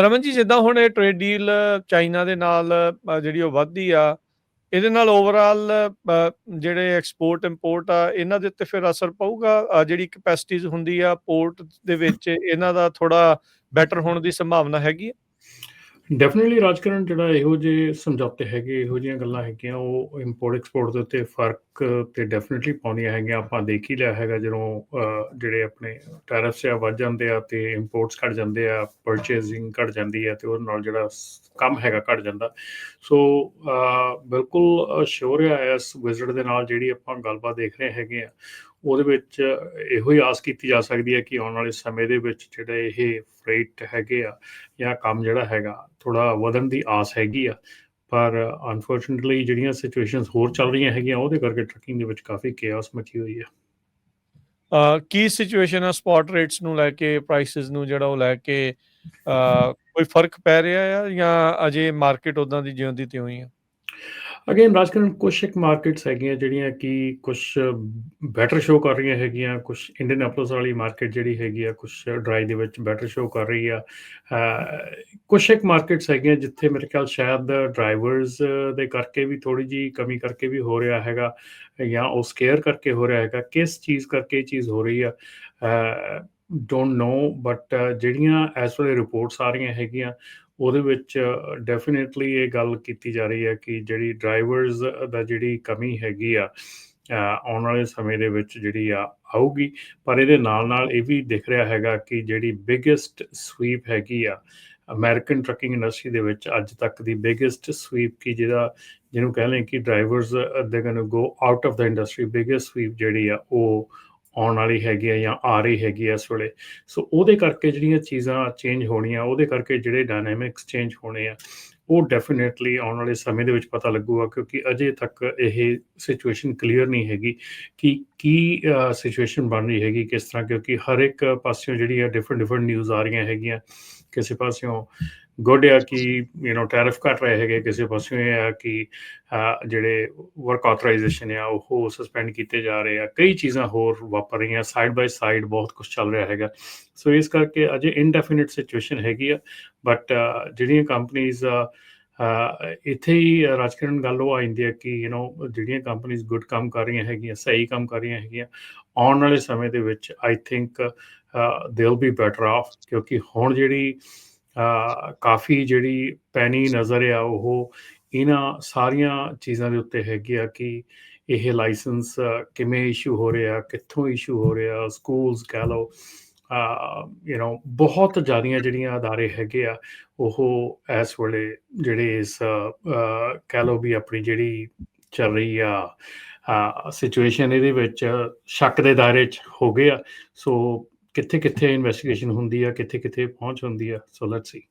ਰਮਨ ਜੀ ਜਿੱਦਾਂ ਹੁਣ ਇਹ ਟ੍ਰੇਡ ਡੀਲ ਚਾਈਨਾ ਦੇ ਨਾਲ ਜਿਹੜੀ ਉਹ ਵੱਧਦੀ ਆ, ਇਹਦੇ ਨਾਲ ਓਵਰਆਲ ਜਿਹੜੇ ਐਕਸਪੋਰਟ ਇੰਪੋਰਟ ਆ, ਇਹਨਾਂ ਦੇ ਉੱਤੇ ਫਿਰ ਅਸਰ ਪਊਗਾ? ਜਿਹੜੀ ਕਪੈਸਿਟੀਜ਼ ਹੁੰਦੀ ਆ ਪੋਰਟ ਦੇ ਵਿੱਚ, ਇਹਨਾਂ ਦਾ ਥੋੜਾ ਬੈਟਰ ਹੋਣ ਦੀ ਸੰਭਾਵਨਾ ਹੈਗੀ ਹੈ ਡੈਫੀਨਿਟਲੀ ਰਾਜਕਰਨ ਜਿਹੜਾ ਇਹੋ ਜਿਹੇ ਸਮਝੌਤੇ ਹੈਗੇ, ਇਹੋ ਜਿਹੀਆਂ ਗੱਲਾਂ ਹੈਗੀਆਂ, ਉਹ ਇੰਪੋਰਟ ਐਕਸਪੋਰਟ ਦੇ ਉੱਤੇ ਫ਼ਰਕ ਤੇ ਡੈਫੀਨਿਟਲੀ ਪਾਉਂਦੀਆਂ ਹੈਗੀਆਂ। ਆਪਾਂ ਦੇਖ ਹੀ ਲਿਆ ਹੈਗਾ ਜਦੋਂ ਜਿਹੜੇ ਆਪਣੇ ਟੈਰਿਫਸ ਆ, ਵੱਧ ਜਾਂਦੇ ਆ ਤੇ ਇੰਪੋਰਟਸ ਘਟ ਜਾਂਦੇ ਆ ਪਰਚੇਸਿੰਗ ਘਟ ਜਾਂਦੀ ਆ ਤੇ ਉਹਦੇ ਨਾਲ ਜਿਹੜਾ ਕੰਮ ਹੈਗਾ ਘਟ ਜਾਂਦਾ। ਸੋ ਬਿਲਕੁਲ ਸ਼ੋਰ ਆ ਇਸ ਵਿਜ਼ਿਟ ਦੇ ਨਾਲ ਜਿਹੜੀ ਆਪਾਂ ਗੱਲਬਾਤ ਦੇਖ ਰਹੇ ਹੈਗੇ ਆ। ਉਹਦੇ ਵਿੱਚ ਇਹੋ ਹੀ ਆਸ ਕੀਤੀ ਜਾ ਸਕਦੀ ਹੈ ਕਿ ਆਉਣ ਵਾਲੇ ਸਮੇਂ ਦੇ ਵਿੱਚ ਜਿਹੜੇ ਇਹ ਫਰੇਟ ਹੈਗੇ ਆ ਜਾਂ ਕੰਮ ਜਿਹੜਾ ਹੈਗਾ ਥੋੜਾ ਵਧਣ ਦੀ ਆਸ ਹੈਗੀ ਆ। ਪਰ ਅਨਫੋਰਚੂਨਟਲੀ ਜਿਹੜੀਆਂ ਸਿਚੁਏਸ਼ਨਸ ਹੋਰ ਚੱਲ ਰਹੀਆਂ ਹੈਗੀਆਂ, ਉਹਦੇ ਕਰਕੇ ਟਰਕਿੰਗ ਦੇ ਵਿੱਚ ਕਾਫੀ ਕੇਆਸ ਮਚੀ ਹੋਈ ਹੈ ਕੀ ਸਿਚੁਏਸ਼ਨ ਆ ਸਪੌਟ ਰੇਟਸ ਨੂੰ ਲੈ ਕੇ ਪ੍ਰਾਈਸਸ ਨੂੰ ਜਿਹੜਾ ਉਹ ਲੈ ਕੇ ਕੋਈ ਫ਼ਰਕ ਪੈ ਰਿਹਾ ਆ ਜਾਂ ਅਜੇ ਮਾਰਕੀਟ ਉਦਾਂ ਦੀ ਜਿਉਂਦੀ ਤਿਉਂ ਹੀ ਆ? ਅਗੇਨ ਰਾਜਕਰਨ ਕੁਝ ਇੱਕ ਮਾਰਕੀਟਸ ਹੈਗੀਆਂ ਜਿਹੜੀਆਂ ਕਿ ਕੁਝ ਬੈਟਰ ਸ਼ੋ ਕਰ ਰਹੀਆਂ ਹੈਗੀਆਂ ਕੁਝ ਇੰਡੀਅਨ ਐਪਲਸ ਵਾਲੀ ਮਾਰਕੀਟ ਜਿਹੜੀ ਹੈਗੀ ਆ ਕੁਝ ਡਰਾਈ ਦੇ ਵਿੱਚ ਬੈਟਰ ਸ਼ੋ ਕਰ ਰਹੀ ਆ। ਕੁਝ ਇੱਕ ਮਾਰਕੀਟਸ ਹੈਗੀਆਂ ਜਿੱਥੇ ਮੇਰੇ ਖਿਆਲ ਸ਼ਾਇਦ ਡਰਾਈਵਰਸ ਦੇ ਕਰਕੇ ਵੀ ਥੋੜੀ ਜੀ ਕਮੀ ਕਰਕੇ ਵੀ ਹੋ ਰਿਹਾ ਹੈਗਾ ਜਾਂ ਉਹ ਸਕੇਅਰ ਕਰਕੇ ਹੋ ਰਿਹਾ ਹੈਗਾ, ਕਿਸ ਚੀਜ਼ ਕਰਕੇ ਇਹ ਚੀਜ਼ ਹੋ ਰਹੀ ਆ ਡੋਨਟ ਨੋ ਬਟ ਜਿਹੜੀਆਂ ਐਸ ਵੇਲੇ ਰਿਪੋਰਟਸ ਆ ਰਹੀਆਂ ਹੈਗੀਆਂ ਉਹਦੇ ਵਿੱਚ ਡੈਫੀਨਿਟਲੀ ਇਹ ਗੱਲ ਕੀਤੀ ਜਾ ਰਹੀ ਹੈ ਕਿ ਜਿਹੜੀ ਡਰਾਈਵਰਸ ਦਾ ਜਿਹੜੀ ਕਮੀ ਹੈਗੀ ਆ ਆਉਣ ਵਾਲੇ ਸਮੇਂ ਦੇ ਵਿੱਚ ਜਿਹੜੀ ਆ, ਆਊਗੀ। ਪਰ ਇਹਦੇ ਨਾਲ ਨਾਲ ਇਹ ਵੀ ਦਿਖ ਰਿਹਾ ਹੈਗਾ ਕਿ ਜਿਹੜੀ ਬਿਗੇਸਟ ਸਵੀਪ ਹੈਗੀ ਆ ਅਮਰੀਕਨ ਟਰੱਕਿੰਗ ਇੰਡਸਟਰੀ ਦੇ ਵਿੱਚ ਅੱਜ ਤੱਕ ਦੀ ਬਿਗੇਸਟ ਸਵੀਪ ਕੀ ਜਿਹਦਾ, ਜਿਹਨੂੰ ਕਹਿੰਦੇ ਕਿ ਡਰਾਈਵਰਸ ਦੇ going go out of the industry biggest sweep ਜਿਹੜੀ ਆ, ਉਹ ਆਉਣ ਵਾਲੀ ਹੈਗੀ ਆ ਜਾਂ ਆ ਰਹੀ ਹੈਗੀ ਆ ਇਸ ਵੇਲੇ। ਸੋ ਉਹਦੇ ਕਰਕੇ ਜਿਹੜੀਆਂ ਚੀਜ਼ਾਂ ਚੇਂਜ ਹੋਣੀਆਂ, ਉਹਦੇ ਕਰਕੇ ਜਿਹੜੇ ਡਾਇਨਾਮਿਕਸ ਚੇਂਜ ਹੋਣੇ ਆ, ਉਹ ਡੈਫੀਨਿਟਲੀ ਆਉਣ ਵਾਲੇ ਸਮੇਂ ਦੇ ਵਿੱਚ ਪਤਾ ਲੱਗੂਗਾ, ਕਿਉਂਕਿ ਅਜੇ ਤੱਕ ਇਹ ਸਿਚੁਏਸ਼ਨ ਕਲੀਅਰ ਨਹੀਂ ਹੈਗੀ ਕਿ ਕੀ ਸਿਚੁਏਸ਼ਨ ਬਣ ਰਹੀ ਹੈਗੀ, ਕਿਸ ਤਰ੍ਹਾਂ, ਕਿਉਂਕਿ ਹਰ ਇੱਕ ਪਾਸਿਓਂ ਜਿਹੜੀ ਆ ਡਿਫਰੈਂਟ ਡਿਫਰੈਂਟ ਨਿਊਜ਼ ਆ ਰਹੀਆਂ ਹੈਗੀਆਂ, ਕਿਸੇ ਪਾਸਿਓਂ ਗੁੱਡ ਆ ਕਿ ਯੂ نو ਟੈਰਿਫ ਘਟ ਰਹੇ ਹੈਗੇ ਕਿਸੇ ਪਾਸਿਓਂ ਇਹ ਆ ਕਿ ਅਹ, ਜਿਹੜੇ ਵਰਕ ਆਥੋਰਾਈਜੇਸ਼ਨ ਆ ਉਹ ਸਸਪੈਂਡ ਕੀਤੇ ਜਾ ਰਹੇ ਆ ਕਈ ਚੀਜ਼ਾਂ ਹੋਰ ਵਾਪਰ ਰਹੀਆਂ ਸਾਈਡ ਬਾਈ ਸਾਈਡ ਬਹੁਤ ਕੁਝ ਚੱਲ ਰਿਹਾ ਹੈਗਾ ਸੋ ਇਸ ਕਰਕੇ ਅਜੇ ਇਨਡੈਫੀਨਿਟ ਸਿਚੁਏਸ਼ਨ ਹੈਗੀ ਆ ਬਟ ਜਿਹੜੀਆਂ ਕੰਪਨੀਆਂ ਇੱਥੇ ਹੀ ਰਾਜਕਰਨ ਗੱਲ ਉਹ ਆ ਜਾਂਦੀ ਹੈ ਕਿ ਯੂ نو ਜਿਹੜੀਆਂ ਕੰਪਨੀਆਂ ਗੁੱਡ ਕੰਮ ਕਰ ਰਹੀਆਂ ਹੈਗੀਆਂ ਸਹੀ ਕੰਮ ਕਰ ਰਹੀਆਂ ਹੈਗੀਆਂ ਆਉਣ ਵਾਲੇ ਸਮੇਂ ਦੇ ਵਿੱਚ I think they will be better off ਕਿਉਂਕਿ ਹੁਣ ਜਿਹੜੀ ਅਹ, ਕਾਫੀ ਜਿਹੜੀ ਪੈਣੀ ਨਜ਼ਰ ਆ ਉਹ ਇਹਨਾਂ ਸਾਰੀਆਂ ਚੀਜ਼ਾਂ ਦੇ ਉੱਤੇ ਹੈਗੀ ਆ ਕਿ ਇਹ ਲਾਇਸੈਂਸ ਕਿਵੇਂ ਇਸ਼ੂ ਹੋ ਰਿਹਾ ਕਿੱਥੋਂ ਇਸ਼ੂ ਹੋ ਰਿਹਾ ਸਕੂਲਸ ਕਹਿ ਲਓ ਯੂ نو ਬਹੁਤ ਜ਼ਿਆਦੀਆਂ ਜਿਹੜੀਆਂ ਅਦਾਰੇ ਹੈਗੇ ਆ ਉਹ ਇਸ ਵੇਲੇ ਜਿਹੜੇ ਇਸ ਕਹਿ ਲਓ ਵੀ ਆਪਣੀ ਜਿਹੜੀ ਚੱਲ ਰਹੀ ਆ ਸਿਚੁਏਸ਼ਨ ਇਹਦੇ ਵਿੱਚ ਸ਼ੱਕ ਦੇ ਦਾਇਰੇ 'ਚ ਹੋ ਗਏ ਆ। ਸੋ ਕਿੱਥੇ ਕਿੱਥੇ ਇਨਵੈਸਟੀਗੇਸ਼ਨ ਹੁੰਦੀ ਆ ਕਿੱਥੇ ਕਿੱਥੇ ਪਹੁੰਚ ਹੁੰਦੀ ਆ? So let's see